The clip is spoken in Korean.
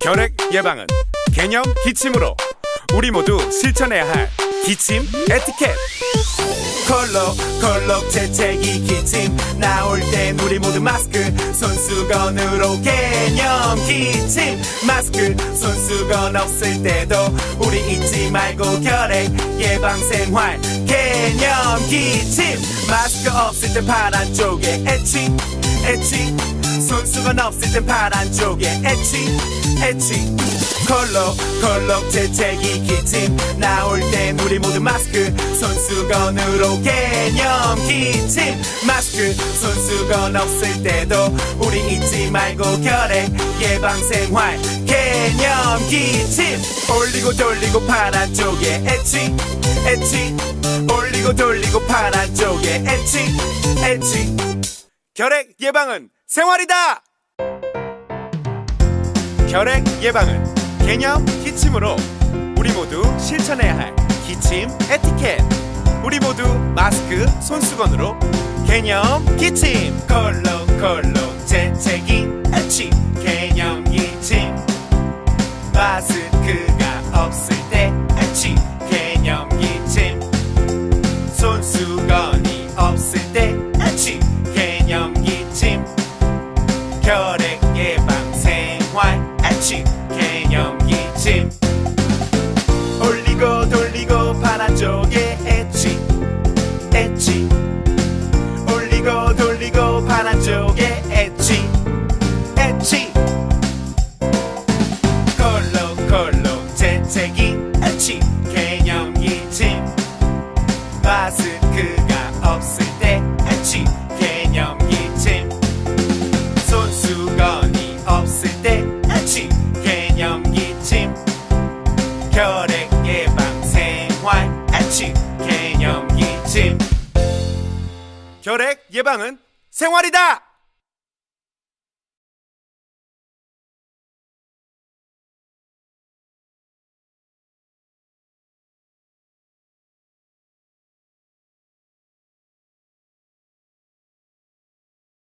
결핵 예방은 개념 기침으로. 우리 모두 실천해야 할 기침 에티켓. 콜록 콜록 재채기 기침. 나올 땐 우리 모두 마스크 손수건으로 개념 기침. 마스크 손수건 없을 때도 우리 잊지 말고 결핵 예방 생활 개념 기침. 마스크 없을 땐 파란 쪽에 애치 애치 손수건 없을 땐 파란 쪽에 애치 애치 콜록 콜록 재채기 기침. 나올 땐 우리 모두 마스크 손수건으로 개념 기침. 마스크 손수건 없을 때도 우리 잊지 말고 결핵 예방 생활 개념 기침. 올리고 돌리고 파란 쪽에 애치 애치 올리고 돌리고 파란 쪽에 애치 애치 결핵 예방은 생활이다. 결핵 예방은 개념 기침으로 우리 모두 실천해야 할 기침 에티켓. 우리 모두 마스크 손수건으로 개념 기침. 콜록콜록 재채기 애치 개념 기침. 마스크가 없을 때 애치 개념 기침. 손수건이 없을 때 결핵 예방 생활 애치 개념 기침 올리고 돌리고 파란 쪽에 애치 애치 개념 기침 결핵 예방은 생활이다.